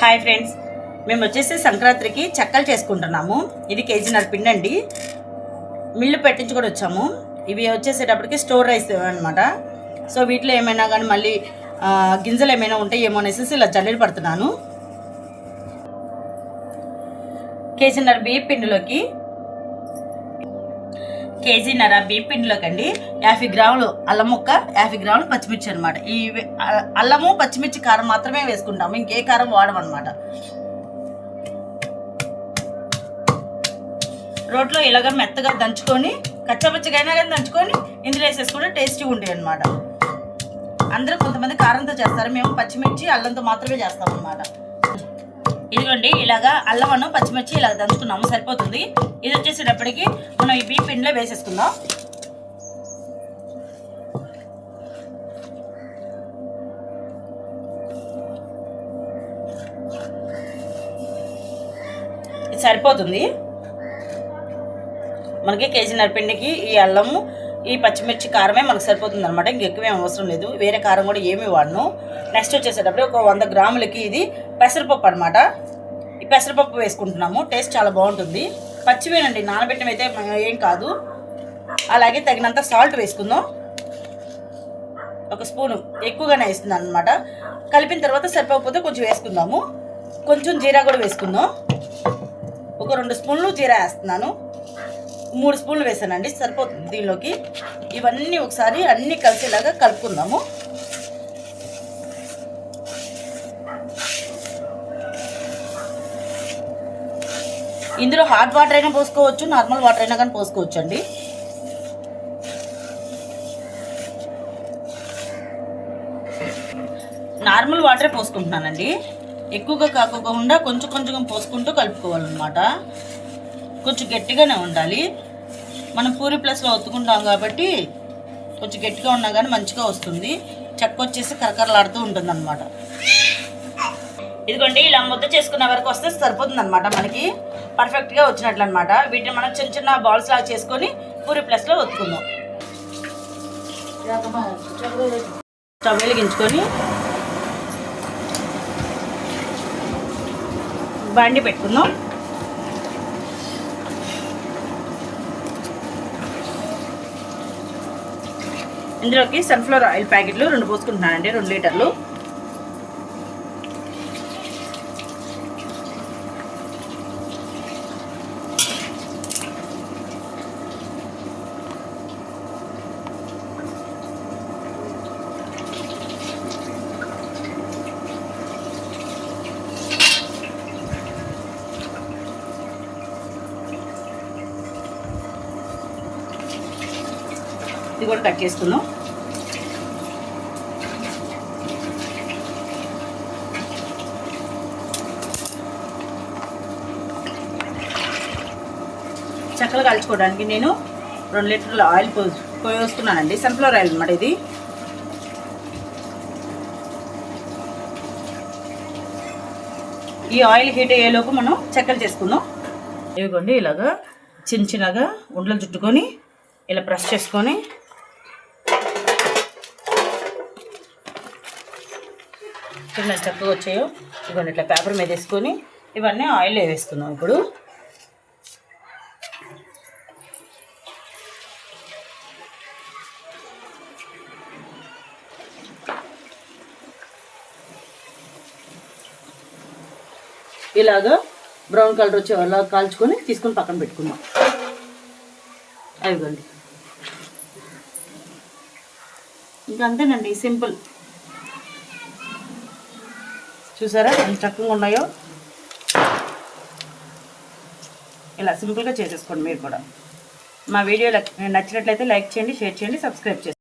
Hi friends. మేము వచ్చేసి సంక్రాంతికి చెక్కలు చేసుకుంటున్నాము. ఇది కేజీన్నర పిండి అండి మిల్లు పెట్టించుకొని వచ్చాము. ఇవి వచ్చేసేటప్పటికి స్టోర్ రైస్ అనమాట సో వీటిలో ఏమైనా కానీ మళ్ళీ గింజలు ఏమైనా ఉంటే ఏమో అనేసి ఇలా జల్లెలు పడుతున్నాను. కేజీన్నర బియ్య పిండిలోకి కేజీన్నర బియ్యం పిండిలోకి అండి యాభై గ్రాములు అల్లం ముక్క యాభై గ్రాములు పచ్చిమిర్చి అనమాట ఈ అల్లము పచ్చిమిర్చి కారం మాత్రమే వేసుకుంటాము. ఇంకే కారం వాడమన్నమాట రోట్లో ఇలాగ మెత్తగా దంచుకొని కచ్చపచ్చగైనా కానీ దంచుకొని ఇందులో వేసేసుకుంటే టేస్టీగా ఉంటాయి అనమాట అందరూ కొంతమంది కారంతో చేస్తారు. మేము పచ్చిమిర్చి అల్లంతో మాత్రమే చేస్తాం అనమాట ఇదిగోండి ఇలాగా అల్లమను పచ్చిమిర్చి ఇలాగ దంచుకున్నాము సరిపోతుంది. ఇది వచ్చేసేటప్పటికి మనం ఈ బీ పిండిలో వేసేసుకుందాం. ఇది సరిపోతుంది. మనకి కేజీన్నర పిండికి ఈ అల్లము ఈ పచ్చిమిర్చి కారమే మనకు సరిపోతుంది అనమాట ఇంకెక్కువేం అవసరం లేదు. వేరే కారం కూడా ఏమీ వాడను. నెక్స్ట్ వచ్చేసేటప్పుడు ఒక వంద గ్రాములకి ఇది పెసరపప్పు అనమాట ఈ పెసరపప్పు వేసుకుంటున్నాము. టేస్ట్ చాలా బాగుంటుంది. పచ్చివేనండి. నానబెట్టడం అయితే ఏం కాదు. అలాగే తగినంత సాల్ట్ వేసుకుందాం. ఒక స్పూను ఎక్కువగానే వేస్తున్నాను అనమాట కలిపిన తర్వాత సరిపోకపోతే కొంచెం వేసుకుందాము. కొంచెం జీరా కూడా వేసుకుందాం. ఒక రెండు స్పూన్లు జీరా వేస్తున్నాను. మూడు స్పూన్లు వేసానండి సరిపోతుంది దీనిలోకి. ఇవన్నీ ఒకసారి అన్నీ కలిసేలాగా కలుపుకుందాము. ఇందులో హాట్ వాటర్ అయినా పోసుకోవచ్చు నార్మల్ వాటర్ అయినా కానీ పోసుకోవచ్చు అండి నార్మల్ వాటరే పోసుకుంటున్నానండి. ఎక్కువగా కాకోకుండా కొంచెం కొంచెం పోసుకుంటూ కలుపుకోవాలన్నమాట. కొంచెం గట్టిగానే ఉండాలి. మనం పూరి ప్లస్లో ఒత్తుకుంటాం కాబట్టి కొంచెం గట్టిగా ఉన్నా కానీ మంచిగా వస్తుంది. చెక్క వచ్చేసి కరకరలాడుతూ ఉంటుంది అనమాట ఇదిగోండి ఇలా ముద్ద చేసుకున్న వరకు వస్తే సరిపోతుంది అనమాట మనకి. పర్ఫెక్ట్గా వచ్చినట్లు అనమాట వీటిని మనం చిన్న చిన్న బాల్స్ లాగా చేసుకొని పూరి ప్లస్లో ఒత్తుకుందాం. స్టవ్ వెలిగించుకొని బండి పెట్టుకుందాం. ఇందులోకి సన్ఫ్లవర్ ఆయిల్ ప్యాకెట్లు రెండు పోసుకుంటున్నానండి రెండు లీటర్లు. ఇది కూడా కట్ చేసుకుందాం. చక్కలు కాల్చుకోవడానికి నేను రెండు లీటర్ల ఆయిల్ పో పోసుకున్నానండి సన్ఫ్లవర్ ఆయిల్ అనమాట ఇది. ఈ ఆయిల్ హీట్ అయ్యేలోపు మనం చెక్కలు చేసుకుందాం. ఇవిగోండి ఇలాగా చిన్న చిన్నగా ఉండలు చుట్టుకొని ఇలా ప్రెస్ చేసుకొని చిన్న చక్కగా వచ్చాయో. ఇవన్నీ ఇట్లా పేపర్ మీద వేసుకొని ఇవన్నీ ఆయిల్ వేసుకుందాం ఇప్పుడు. ఇలాగా బ్రౌన్ కలర్ వచ్చే అలా కాల్చుకొని తీసుకొని పక్కన పెట్టుకుందాం. అవిగండి ఇంకా అంతేనండి సింపుల్. చూసారా ఎంత చక్కగా ఉన్నాయో? ఇలా సింపుల్గా చేసేసుకోండి మీరు కూడా. మా వీడియో నచ్చినట్లయితే లైక్ చేయండి షేర్ చేయండి సబ్స్క్రైబ్ చేయండి.